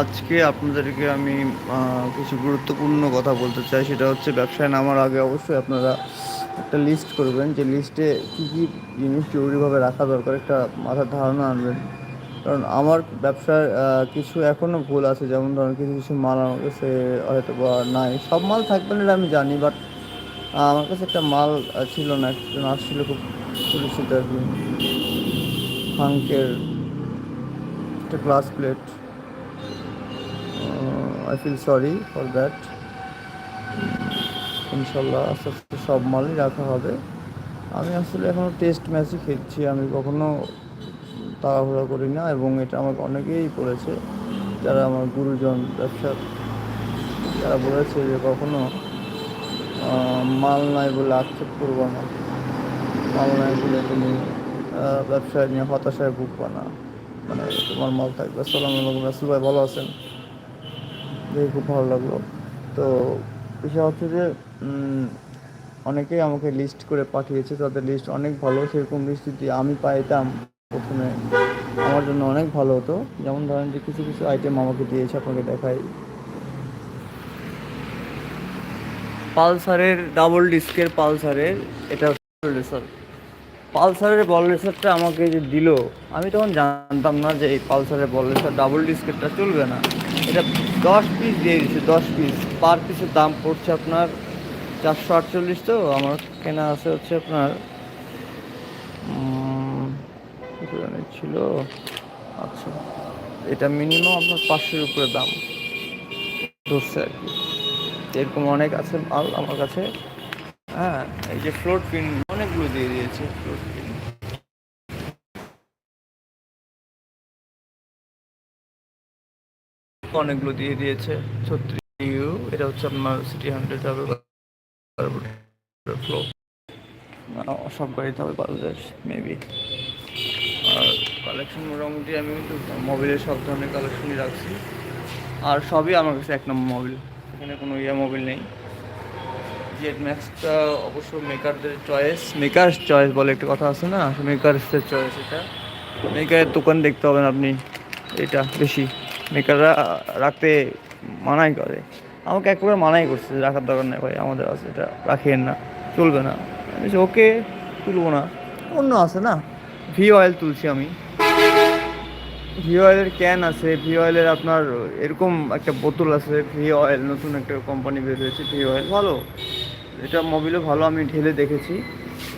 আজকে আপনাদেরকে আমি কিছু গুরুত্বপূর্ণ কথা বলতে চাই। সেটা হচ্ছে, ব্যবসায় নামার আগে অবশ্যই আপনারা একটা লিস্ট করবেন। যে লিস্টে কী কী জিনিস জরুরিভাবে রাখা দরকার, একটা মাথার ধারণা আনবেন। কারণ আমার ব্যবসার কিছু এখনও ভুল আছে। যেমন ধরুন, কিছু কিছু মাল আমার কাছে হয়তো বা নাই। সব মাল থাকবে না আমি জানি বাট আমার কাছে একটা মাল ছিল না, একজন আসছিল খুব পরিচিত আর কি। হাঙ্কের একটা glass plate I feel sorry for that ইনশাল্লাহ আস্তে আস্তে সব মালই রাখা হবে। আমি আসলে এখনও টেস্ট ম্যাচই খেলছি। আমি কখনো তাড়াহুড়া করি না এবং এটা আমাকে অনেকেই বলেছে। যারা আমার গুরুজন ব্যবসার যারা বলেছে যে কখনো মাল নাই বলে আক্ষেপ করব না। মাল নাই বলে তুমি ব্যবসায় নিয়ে হতাশায় ভুগবা না। মানে তোমার মাল থাকবে। আসসালামু আলাইকুম রাসুল ভাই, ভালো আছেন? দেখে খুব ভালো লাগল। তো বিষয় হচ্ছে যে অনেকেই আমাকে লিস্ট করে পাঠিয়েছে, তাদের লিস্ট অনেক ভালো, সেরকম লিস্ট যদি আমি পাইতাম প্রথমে, আমার জন্য অনেক ভালো হতো। যেমন ধরেন যে কিছু কিছু আইটেম আমাকে দিয়েছে, আপনাকে দেখাই। পালসারের ডাবল ডিস্কের পালসারের, এটা রেসার পালসারের বল রেসারটা আমাকে যে দিল, আমি তখন জানতাম না যে এই পালসারের বল রেসার ডাবল ডিস্কেরটা চলবে না। এটা দশ পিস দিয়ে দিচ্ছে দশ পিস পার পিসের দাম পড়ছে আপনার চারশো আটচল্লিশ তো, আমার কেনা আছে হচ্ছে আপনার ছিল? আচ্ছা এটা মিনিমাম আপনার পাঁচশোর উপরে দাম ধরছে আর কি। এরকম অনেক আছে মাল আমার কাছে। হ্যাঁ এই যে ফ্লোর পিন অনেকগুলো দিয়ে দিয়েছে। অনেকগুলো দিয়ে দিয়েছে। ছত্রিশ, এটা হচ্ছে আপনার সিটি হান্ড্রেড হবে। ফ্লো সব গাড়িতে হবে বাজাজ মেবি আর কালেকশন মোটামুটি আমি কিন্তু মোবিলের সব ধরনের কালেকশনই রাখছি। আর সবই আমার কাছে এক নম্বর মোবিল এখানে কোনো ইয়ে মোবিল নেই। জেড ম্যাক্সটা অবশ্য মেকারদের চয়েস মেকার চয়েস বলে একটা কথা আছে না? মেকারসের চয়েস এটা। মেকারের দোকান দেখতে হবেন আপনি। এটা বেশি। মেকাররা রাখতে মানাই করে। আমাকে এক প্রকার মানাই করছে, রাখার দরকার নেই ভাই, আমাদের আছে, এটা রাখিয়েন না। চলবে না। ওকে, তুলবো না। অন্য আছে না? ভি অয়েল তুলছি আমি। ভি অয়েলের ক্যান আছে। ভি অয়েলের আপনার এরকম একটা বোতল আছে। ভি অয়েল নতুন একটা কোম্পানি বের হয়েছে ভি অয়েল ভালো। এটা মোবিলও ভালো আমি ঢেলে দেখেছি।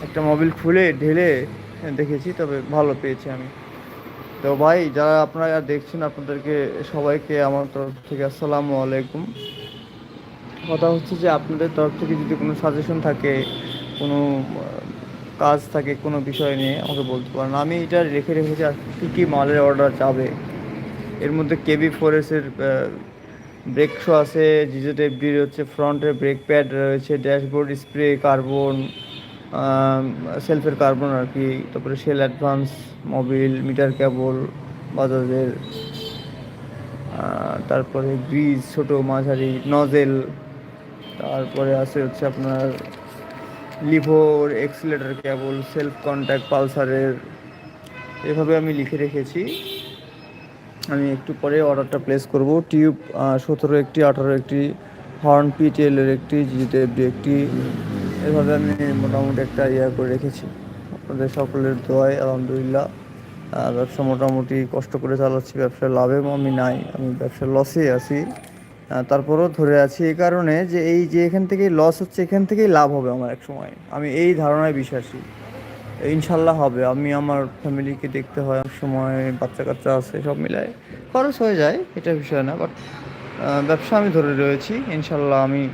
একটা মোবিল খুলে ঢেলে দেখেছি, তবে ভালো পেয়েছি আমি। তো ভাই, যারা আপনারা দেখছেন আপনাদেরকে, সবাইকে আমার তরফ থেকে আসসালামু আলাইকুম। কথা হচ্ছে যে, আপনাদের তরফ থেকে যদি কোনো সাজেশন থাকে, কোনো কাজ থাকে কোনো বিষয় নিয়ে, আমাকে বলতে পারেন। আমি এটা রেখে রেখেছি আর কী কী মালের অর্ডার যাবে? এর মধ্যে কেবি ফোরেসের ব্রেক শো আছে জিজেট এফডির হচ্ছে ফ্রন্টের ব্রেক প্যাড রয়েছে ড্যাশবোর্ড স্প্রে কার্বন সেলফের কার্বন আর কি, তারপরে sell advance Mobil meter cable বাজাজের তারপরে গ্রিজ ছোট মাঝারি নজেল তারপরে আছে হচ্ছে আপনার লিভোর এক্সিলেটার কেবল সেলফ কন্ট্যাক্ট পালসারের এভাবে আমি লিখে রেখেছি। আমি একটু পরে অর্ডারটা প্লেস করব। টিউব সতেরো একটি, আঠারো একটি হর্ন পিটিএলের একটি জিটেবডি একটি। এভাবে আমি মোটামুটি একটা ইয়া করে রেখেছি। আপনাদের সকলের দোয়ায় আলহামদুলিল্লাহ। ব্যবসা মোটামুটি কষ্ট করে চালাচ্ছি ব্যবসার লাভে আমি নাই, আমি ব্যবসার লসে আছি। তারপরেও ধরে আছি এই কারণে যে এই যে এখান থেকেই লস হচ্ছে, এখান থেকেই লাভ হবে আমার এক সময় আমি এই ধারণায় বিশ্বাসী। ইনশাল্লাহ হবে। আমি আমার ফ্যামিলিকে দেখতে হয় সময় বাচ্চা কাচ্চা আছে, সব মিলায় খরচ হয়ে যায়, এটা বিষয় না। বাট ব্যবসা আমি ধরে রয়েছি। ইনশাল্লাহ আমি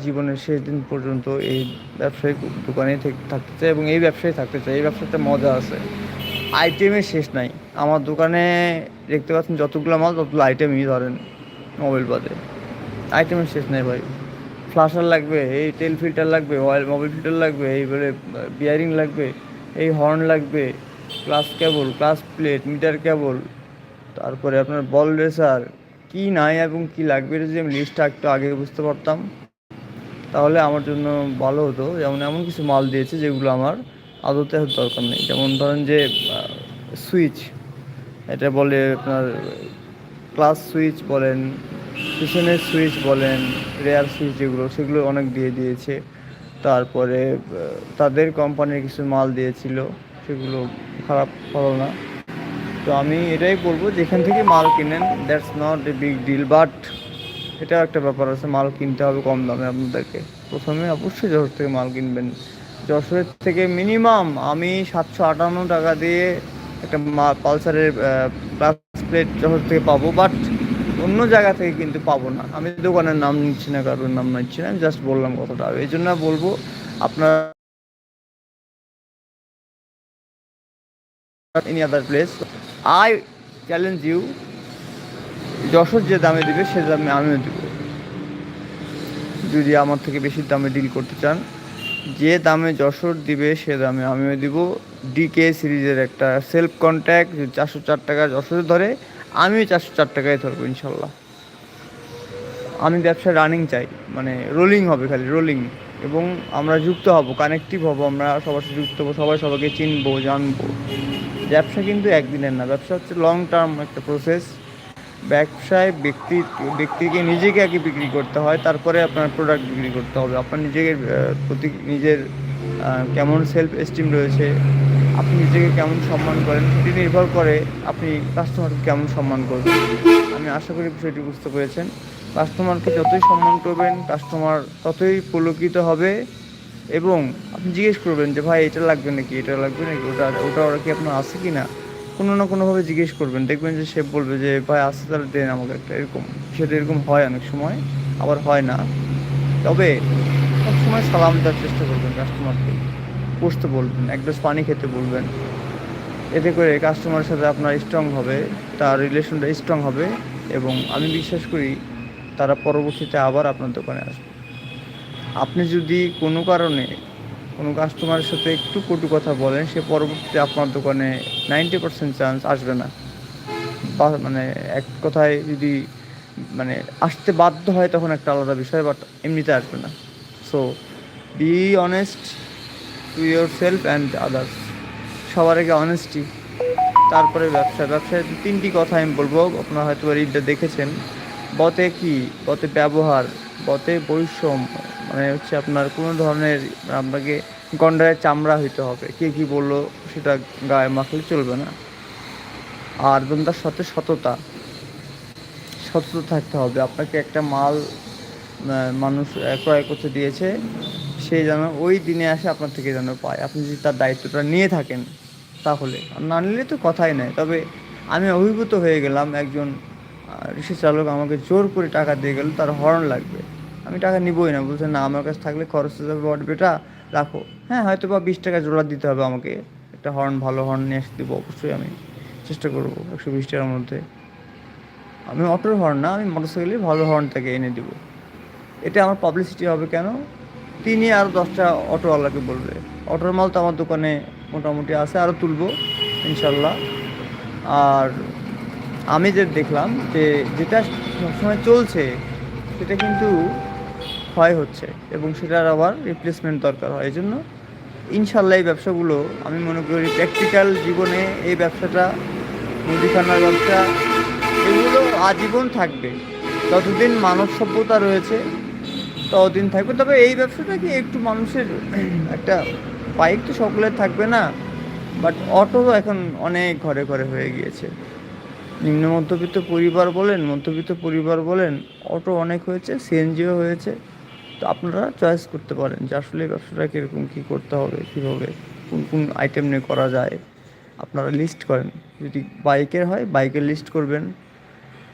জীবনের শেষ দিন পর্যন্ত এই ব্যবসায়িক দোকানেই থেকে- থাকতে চাই এবং এই ব্যবসায় থাকতে চাই। এই ব্যবসাতে মজা আছে। আইটেমের শেষ নাই। আমার দোকানে দেখতে পাচ্ছেন যতগুলো মাল, ততগুলো আইটেমই ধরেন মোবাইল বাদে। আইটেমের শেষ নাই ভাই। ফ্লাশার লাগবে, এই তেল ফিল্টার লাগবে অয়েল মোবাইল ফিল্টার লাগবে এই বলে বিয়ারিং লাগবে। এই হর্ন লাগবে clutch cable clutch plate meter cable তারপরে আপনার বল রেসার কি নাই এবং কি লাগবে এটা যদি আমি লিস্টটা একটু আগে বুঝতে পারতাম, তাহলে আমার জন্য ভালো হতো। যেমন এমন কিছু মাল দিয়েছে যেগুলো আমার আদতে দরকার নেই। যেমন ধরেন যে সুইচ এটা বলে আপনার ক্লাস সুইচ বলেন, পিছনের সুইচ বলেন রেয়ার সুইচ যেগুলো, সেগুলো অনেক দিয়ে দিয়েছে। তারপরে তাদের কোম্পানির কিছু মাল দিয়েছিল, সেগুলো খারাপ হলো না। তো আমি এটাই বলব, যেখান থেকে মাল কিনেন that's not a big deal but এটা একটা ব্যাপার আছে, মাল কিনতে হবে কম দামে আপনাদেরকে। প্রথমে অবশ্যই যশোর থেকে মাল কিনবেন। যশোরের থেকে মিনিমাম আমি সাতশো আটান্ন টাকা দিয়ে একটা মা পালসারের ক্লাস প্লেট যশোর থেকে পাবো বাট অন্য জায়গা থেকে কিন্তু পাবো না। আমি দোকানের নাম নিচ্ছি না, কারোর নাম নিচ্ছি না, আমি জাস্ট বললাম কথাটা। এই জন্য বলব, আপনার any other place I challenge you Jessore যে দামে দিবে, সে দামে আমিও দিব। যদি আমার থেকে বেশি দামে ডিল করতে চান, যে দামে যশোর দিবে, সে দামে আমিও দিব। ডিকে সিরিজের একটা সেলফ কন্ট্যাক্ট চারশো চার টাকা যশোরে ধরে আমিও চারশো চার টাকায় ধরবো, ইনশাল্লাহ। আমি ব্যবসা রানিং চাই মানে রোলিং হবে খালি রোলিং এবং আমরা যুক্ত হব কানেক্টিভ হব, আমরা সবার সাথে যুক্ত হব, সবাই সবাইকে চিনবো, জানব। ব্যবসা কিন্তু একদিনের না, ব্যবসা হচ্ছে লং টার্ম একটা প্রসেস ব্যবসায় ব্যক্তি, ব্যক্তিকে নিজেকে আগে বিক্রি করতে হয়, তারপরে আপনার প্রোডাক্ট বিক্রি করতে হবে। আপনার নিজেকে প্রতি নিজের কেমন সেলফ এস্টিম রয়েছে আপনি নিজেকে কেমন সম্মান করেন? সেটি নির্ভর করে আপনি কাস্টমারকে কেমন সম্মান করবেন। আমি আশা করি বিষয়টি বুঝতে পেরেছেন। কাস্টমারকে যতই সম্মান করবেন কাস্টমার ততই পুলকিত হবে এবং আপনি জিজ্ঞেস করবেন যে, ভাই, এটা লাগবে নাকি? এটা লাগবে নাকি? ওটা ওটা ওরা কি আপনার আছে কি না কোনো না কোনোভাবে জিজ্ঞেস করবেন। দেখবেন যে সে বলবে যে, ভাই আসতে তাহলে দেন আমাকে একটা। এরকম সেটা এরকম হয় অনেক সময়, আবার হয় না। তবে সবসময় সালাম দেওয়ার চেষ্টা করবেন কাস্টমারকে বসতে বলবেন, এক গ্লাস পানি খেতে বলবেন। এতে করে কাস্টমারের সাথে আপনার স্ট্রং হবে, তার রিলেশনটা স্ট্রং হবে এবং আমি বিশ্বাস করি তারা পরবর্তীতে আবার আপনার দোকানে আসবে। আপনি যদি কোনো কারণে কোনো কাস্টমারের সাথে একটু কটু কথা বলেন, সে পরবর্তীতে আপনার দোকানে নাইনটি পার্সেন্ট চান্স আসবে না। বা মানে এক কথায় যদি মানে আসতে বাধ্য হয় তখন একটা আলাদা বিষয় বাট এমনিতে আসবে না। So be honest to yourself and others সবার আগে অনেস্টি তারপরে ব্যবসা। ব্যবসায় তিনটি কথা আমি বলব। আপনারা হয়তো রিডটা দেখেছেন। বতে কি? বতে ব্যবহার, বতে বৈষম্য মানে হচ্ছে আপনার কোনো ধরনের আপনাকে গন্ডারের চামড়া হইতে হবে। কে কি বলল সেটা গায়ে মাখলে চলবে না। আর তার সাথে সততা। সততা থাকতে হবে। আপনাকে একটা মাল মানুষ ক্রয় করতে দিয়েছে। সে যেন ওই দিনে আসে আপনার থেকে যেন পায়। আপনি যদি তার দায়িত্বটা নিয়ে থাকেন, তাহলে। না নিলে তো কথাই নাই তবে আমি অভিভূত হয়ে গেলাম, একজন রিক্সা চালক আমাকে জোর করে টাকা দিয়ে গেল, তার হর্ন লাগবে। আমি টাকা নিবই না। বলছে, না, আমার কাছে থাকলে খরচ হয়ে যাবে। বট বেটা, রাখো। হ্যাঁ হয়তো বা বিশ টাকা জোড়া দিতে হবে আমাকে। একটা হর্ন, ভালো হর্ন নিয়ে এসে দেবো। অবশ্যই আমি চেষ্টা করব একশো বিশ টাকার মধ্যে। আমি অটোর হর্ন না, আমি মোটরসাইকেলের ভালো হর্ন থেকে এনে দেবো। এটা আমার পাবলিসিটি হবে কেন? তিনি আরও দশটা অটোওয়ালাকে বলবে। অটোর মাল তো আমার দোকানে মোটামুটি আছে আরও তুলবো, ইনশাল্লাহ। আর আমি যে দেখলাম যে যেটা সবসময় চলছে, সেটা কিন্তু ক্ষয় হচ্ছে এবং সেটার আবার রিপ্লেসমেন্ট দরকার হয়। এই জন্য ইনশাল্লাহ এই ব্যবসাগুলো আমি মনে করি প্র্যাকটিক্যাল জীবনে এই ব্যবসাটা, মুদিখানার ব্যবসা, এগুলো আজীবন থাকবে। যতদিন মানব সভ্যতা রয়েছে ততদিন থাকবে। তবে এই ব্যবসাটা কি একটু মানুষের একটা বাইক তো সকলের থাকবে না? বাট অটো এখন অনেক ঘরে ঘরে হয়ে গিয়েছে। নিম্ন মধ্যবিত্ত পরিবার বলেন, মধ্যবিত্ত পরিবার বলেন অটো অনেক হয়েছে সিএনজিও হয়েছে। তো আপনারা চয়েস করতে পারেন যে আসলে ব্যবসাটা কীরকম, কী করতে হবে, কীভাবে, কোন কোন আইটেম নিয়ে করা যায়। আপনারা লিস্ট করেন। যদি বাইকের হয় বাইকের লিস্ট করবেন।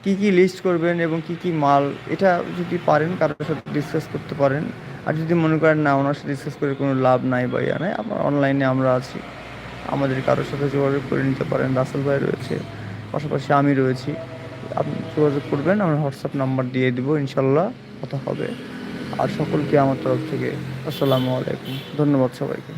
কি কি লিস্ট করবেন এবং কি কি মাল, এটা যদি পারেন, কারোর সাথে ডিসকাস করতে পারেন। আর যদি মনে করেন, না, ওনার সাথে ডিসকাস করে কোনো লাভ নাই বা ইয়া নাই, আমার অনলাইনে আমরা আছি। আমাদের কারোর সাথে যোগাযোগ করে নিতে পারেন। রাসেল ভাই রয়েছে, পাশাপাশি আমি রয়েছি। আপনি যোগাযোগ করবেন, আমার হোয়াটসঅ্যাপ নাম্বার দিয়ে দেবো, ইনশাল্লাহ কথা হবে। আর সকলকে আমার তরফ থেকে আসসালামু আলাইকুম। ধন্যবাদ সবাইকে।